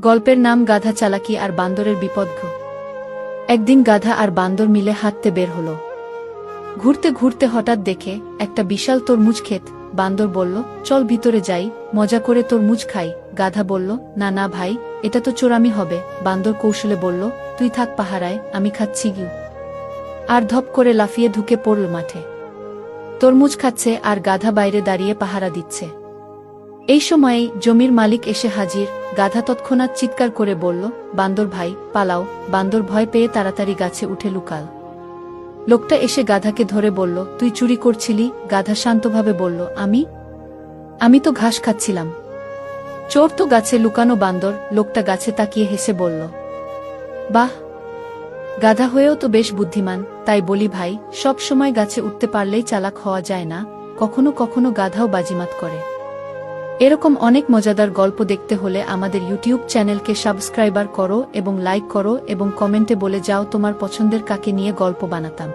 গল্পের নাম গাধা চালাকি আর বান্দরের বিপদ্ঘ একদিন গাধা আর বান্দর মিলে হাঁটতে বের হলো। ঘুরতে ঘুরতে হঠাৎ দেখে একটা বিশাল তরমুজ ক্ষেত। বান্দর বলল, চল ভিতরে যাই, মজা করে তরমুজ খাই। গাধা বলল, না না ভাই, এটা তো চোরামি হবে। বান্দর কৌশলে বলল, তুই থাক পাহারায়, আমি খাচ্ছি গিউ। আর ধপ করে লাফিয়ে ঢুকে পড়ল মাঠে। তরমুজ খাচ্ছে আর গাধা বাইরে দাঁড়িয়ে পাহারা দিচ্ছে। এই সময়েই জমির মালিক এসে হাজির। গাধা তৎক্ষণাৎ চিৎকার করে বলল, বান্দর ভাই, পালাও। বান্দর ভয় পেয়ে তাড়াতাড়ি গাছে উঠে লুকাল। লোকটা এসে গাধাকে ধরে বলল, তুই চুরি করছিলি? গাধা শান্তভাবে বলল, আমি? আমি তো ঘাস খাচ্ছিলাম। চোর তো গাছে লুকানো বান্দর, লোকটা গাছে তাকিয়ে হেসে বলল, বাহ! গাধা হয়েও তো বেশ বুদ্ধিমান, তাই বলি ভাই, সব সময় গাছে উঠতে পারলেই চালাক হওয়া যায় না। কখনো কখনো গাধাও বাজিমাত করে। এরকম অনেক মজাদার গল্প দেখতে হলে আমাদের ইউটিউব চ্যানেলকে সাবস্ক্রাইবার করো এবং লাইক করো এবং কমেন্টে বলে যাও তোমার পছন্দের কাকে নিয়ে গল্প বানাতাম।